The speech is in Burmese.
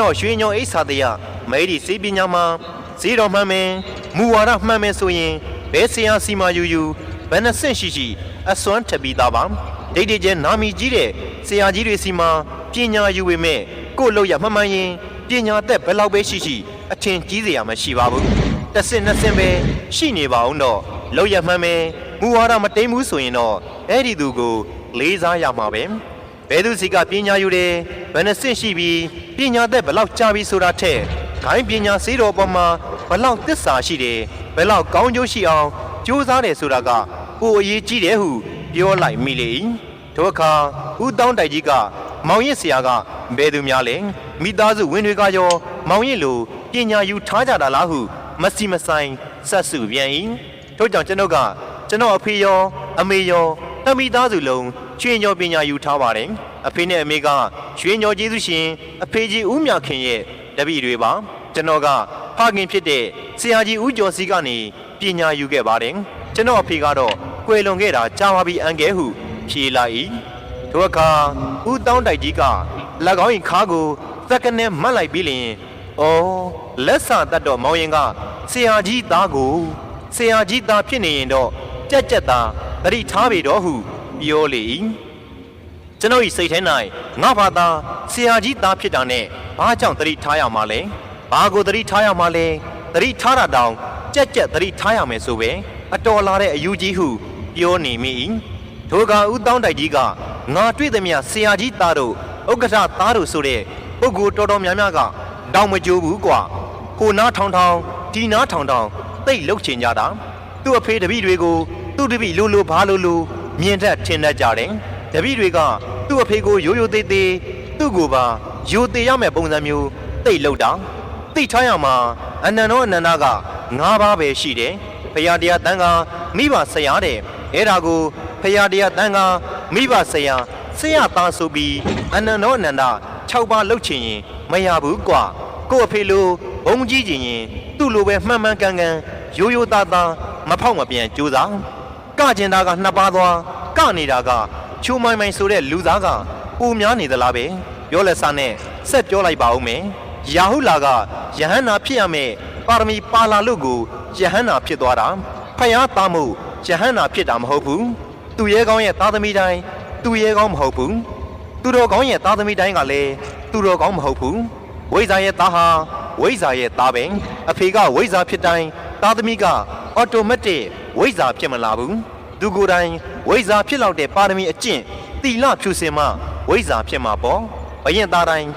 တော့ရွှေညောအိဆာတရမဲဒီစေပညာမှာဈေးတော်မှန်မယ်မူဝါဒမှန်မယ်ဆိုရင်ဘယ်ဆရာစီမာယူယူဘယ်နှဆင့်ရှိရှိအစွမ်းထပ်ပြီးသားပါဒိတ်တိကျနာမီကြီးတဲ့ဆရာကြီးတွေစီမှာပညာယူပေမဲ့ကို့လို့ရမှန်မှန်ရင်ပညာသက်ဘယ်လောက်ပဲရှိရှိအထင်ကြီးစရာမရှိပါဘူးတစ်စင်နှစ်စင်ပဲရှိနေပါအောင်တော့လောက်ရမှန်မယ်မူဝါဒမတိမ်ဘူးဆိုရင်တော့အဲ့ဒီသူကို လေးစားရမှာပဲဘယ်သူစီကပညာယူတယ် ဘယ်နှဆင့်ရှိပြီးပညာသက်ဘယ်လောက်ကြာပြီဆိုတာထက်ဂိုင်းပညာစေးတော်ပေါ်မှာဘယ်လောက်သစ္စာရှိတယ်ဘယ်လောက်ကောင်းကျိုးရှိအောင်ကြိုးစားတယ်ဆိုတာကပိုအရေးကြီးတယ်ဟုပြောလိုက်မိလေ၏ထိုအခါဦးတောင်းတိုက်ကြီးကမောင်ရစ်ဆရာကဘယ်သူများလဲမိသားစုဝင်တွေကရော မောင်ရစ်လိုပညာယူထားကြတာလားဟု မစီမဆိုင်ဆက်စုပြန်၏ထို့ကြောင့်ကျွန်ုပ်ကကျွန်တော်အဖေရော အမေရောတမိသားစုလုံး ချွေညောပညာယူထားပါတယ်အဖေနဲ့အမေကရွှေညောကျေးဇူးရှင်အဖေကြီးဦးမြခင်ရဲ့တပည့်တွေပါကျွန်တော်ကဖခင်ဖြစ်တဲ့ဆရာကြီးဦးကျော်စီကနေပညာယူခဲ့ပါတယ်ကျွန်တော်အဖေကတော့ကွယ်လွန်ခဲ့တာကြာပါပြီအန်ကဲဟုဖြေလိုက်၏ထိုအခါဦးတောင်းတိုက်ကြီးက၎င်း၏ခါကိုသက်ကနဲ့မတ်လိုက်ပြီးလျင်အော်လက်စာတတ်တော်မောင်ရင်ကဆရာကြီးသားကိုဆရာကြီးသားဖြစ်နေရင်တော့ကြက်ကြက်သားတတိထားပေတော့ဟု ပြောလေ၏ကျွန်တော်၏စိတ်ထဲ၌ငါဘာသာဆရာကြီးသားဖြစ်တာနဲ့ဘာကြောင့်တတိထားရမှာလဲဘာကိုတတိထားရမှာလဲတတိထားတာတောင်ကြက်ကြက်တတိထားရမယ်ဆိုပဲအတော်လာတဲ့အယူကြီးဟုပြောနေမိ၏ထိုကဦးတောင်းတိုက်ကြီးကငါတွေ့သည်မြဆရာကြီးသားတို့ဥက္ကဋ္ဌသားတို့ဆိုတဲ့ပုဂ္ဂိုလ်တော်တော်များများကတောင်မကြိုးဘူးကွာကိုနားထောင်ထောင်ဒီနားထောင်ထောင်သိတ်လှုပ်ချင်ကြတာသူ့အဖေတပည့်တွေကိုသူ့တပည့်လိုလိုဘာလိုလို မြင်တတ်ထင်တတ်ကြတယ်တပည့်တွေကသူ့အဖေကိုရိုးရိုးသေးသေးသူ့ကိုပါယိုသေးရမယ့်ပုံစံမျိုးသိတ်လှုပ်တာသိထားရမှာအနန္တောအနန္တက၅ပါးပဲရှိတယ်ဖရာတရားတန်ကမိဘဆရာတဲ့အဲ့ဒါကိုဖရာတရားတန်ကမိဘဆရာဆရာသားဆိုပြီးအနန္တောအနန္တ6ပါးလှုပ်ချင်ရင်မရဘူးကွာကို့အဖေလိုဘုံကြီးချင်ရင်သူ့လိုပဲမှန်မှန်ကန်ကန်ရိုးရိုးသားသားမဖောက်မပြန်ကြိုးစား ကကျင်သားကနှစ်ပါးသွားကနေတာကချိုးမိုင်းမိုင်းဆိုတဲ့လူသားကပူများနေသလားပဲပြောလက်စားနဲ့ဆက်ပြောလိုက်ပါဦးမယ်ယာဟုလာကယဟန္နာဖြစ်ရမယ်ပါရမီပါလာလို့ကိုယဟန္နာဖြစ်သွားတာဖယားသားမှုယဟန္နာဖြစ်တာမဟုတ်ဘူးသူရဲကောင်းရဲ့သားသမီးတိုင်းသူရဲကောင်းမဟုတ်ဘူးသူတော်ကောင်းရဲ့သားသမီးတိုင်းကလည်းသူတော်ကောင်းမဟုတ်ဘူးဝိဇ္ဇာရဲ့သားဟာဝိဇ္ဇာရဲ့သားပဲအဖေကဝိဇ္ဇာဖြစ်တိုင်းသားသမီးကအော်တိုမက်တစ် ဝိဇ္ဇာဖြစ်မလာဘူးသူကိုယ်တိုင်ဝိဇ္ဇာဖြစ်လောက်တဲ့ပါရမီအကျင့်တီလဖြူစင်မှဝိဇ္ဇာဖြစ်မှာပေါ့ဘရင်သားတိုင်း